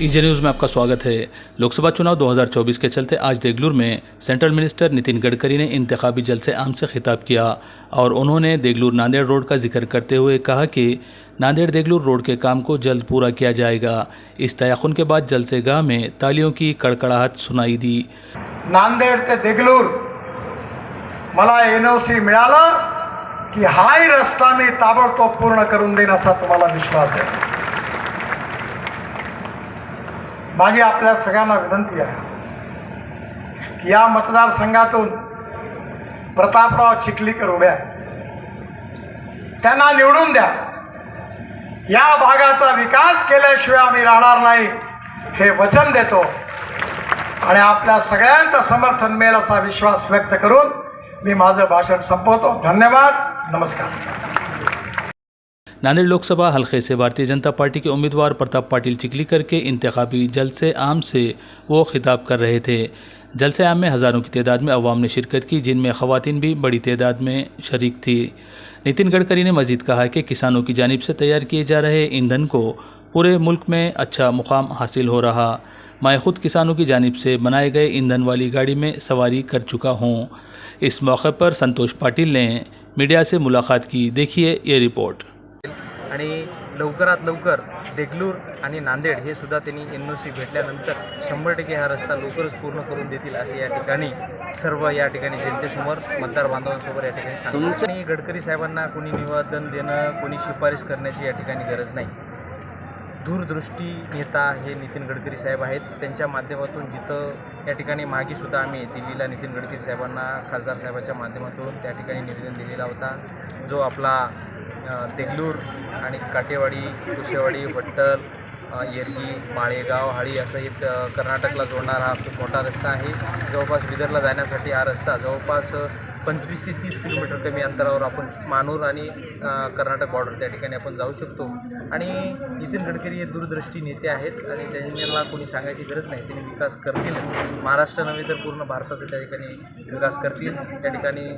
EJ news में आपका स्वागत है। लोकसभा चुनाव 2024 के चलते आज देगलूर में सेंट्रल मिनिस्टर नितिन गडकरी ने इंतखाबी जलसे आम से खिताब किया और उन्होंने देगलूर नांदेड़ रोड का ज़िक्र करते हुए कहा कि नांदेड़ देगलूर रोड के काम को जल्द पूरा किया जाएगा। इस तयखुन के बाद जलसे गाह में तालियों की कड़कड़ाहट सुनाई दी। नांदेड ते मला, की हाही रस्ता मी ताबडतोब पूर्ण करून देईन असा तुम्हाला विश्वास आहे माझी आपल्या सगळ्यांना विनंती आहे की या मतदारसंघातून प्रतापराव चिखलीकर उभे आहेत. त्यांना निवडून द्या. या भागाचा विकास केल्याशिवाय आम्ही राहणार नाही हे वचन देतो. आणि आपल्या सगळ्यांचं समर्थन मिळेल असा विश्वास व्यक्त करून मी माझं भाषण संपवतो. धन्यवाद. नमस्कार. नांदेड़ लोकसभा हलके से भारतीय जनता पार्टी के उम्मीदवार प्रताप पाटिल चिखलीकर के इंतखाबी जलसे आम से वो खिताब कर रहे थे। जलसे आम में हज़ारों की तादाद में अवाम ने शिरकत की, जिनमें ख़वातीन भी बड़ी तादाद में शरीक थी। नितिन गडकरी ने मजीद कहा कि किसानों की जानब से तैयार किए जा रहे ईंधन को पूरे मुल्क में अच्छा मुकाम हासिल हो रहा। मैं खुद किसानों की जानब से बनाए गए ईंधन वाली गाड़ी में सवारी कर चुका हूँ। इस मौके पर संतोष पाटिल ने मीडिया से मुलाकात की। देखिए ये रिपोर्ट। आणि लवकरात लवकर देगलूर आणि नांदेड हे सुद्धा त्यांनी एन ओ सी भेटल्यानंतर शंभर टक्के हा रस्ता लवकरच पूर्ण करून देतील असे या ठिकाणी सर्व या ठिकाणी जनतेसमोर मतदार बांधवांसमोर या ठिकाणी सांगतो आणि गडकरी साहेबांना कोणी निवेदन देणं कोणी शिफारस करण्याची या ठिकाणी गरज नाही. दूरदृष्टी नेता हे नितीन गडकरी साहेब आहेत. त्यांच्या माध्यमातून जिथं या ठिकाणी मागेसुद्धा आम्ही दिल्लीला नितीन गडकरी साहेबांना खासदार साहेबाच्या माध्यमातून त्या ठिकाणी निवेदन दिलेला होता. जो आपला देगलूर आणि काटेवाडी कुशेवाडी भट्टल येरली येरगी माळेगाव हाळी असं एक कर्नाटकला जोडणारा हा खूप मोठा रस्ता आहे. जवळपास बिदरला जाण्यासाठी हा रस्ता जवळपास पंचवीस ते तीस किलोमीटर कमी अंतरावर आपण मानूर आणि कर्नाटक बॉर्डर त्या ठिकाणी आपण जाऊ शकतो. आणि नितीन गडकरी हे दूरदृष्टी नेते आहेत आणि त्यांना कोणी सांगायची गरज नाही. त्यांनी विकास करतीलच. महाराष्ट्र नव्हे तर पूर्ण भारताचा त्या ठिकाणी विकास करतील. त्या ठिकाणी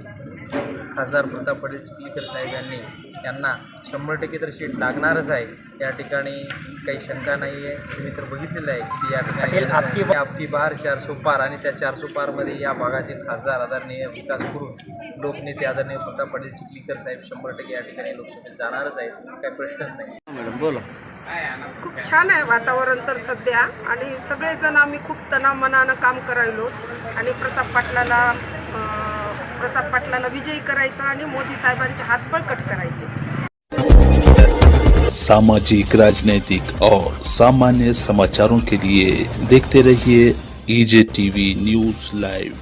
खासदार प्रताप पटेल चिखलीकर साहेब यांनी यांना शंभर टक्के तर सीट लागणारच आहे. या ठिकाणी काही शंका नाही आहे तुम्ही तर बघितलेलं आहे की या ठिकाणी आपकी आपकी बार चारसो पार आणि त्या चारसो पारमध्ये या भागाचे खासदार आदरणीय विकास पुरुष लोकनेते आदरणीय प्रताप पाटील चिखलीकर साहेब शंभर टक्के या ठिकाणी लोकसभेत जाणारच आहेत. काही प्रश्नच नाही. खूप छान आहे वातावरण तर सध्या आणि सगळेजण आम्ही खूप तणामनानं काम करायलो आणि प्रताप पाटलाला प्रताप पाटलाला विजयी करायचा आणि मोदी साहेबांचे हात बळकट करायचे. सामाजिक राजनैतिक और सामान्य समाचारों के लिए देखते रहिए ईजे टीवी न्यूज लाइव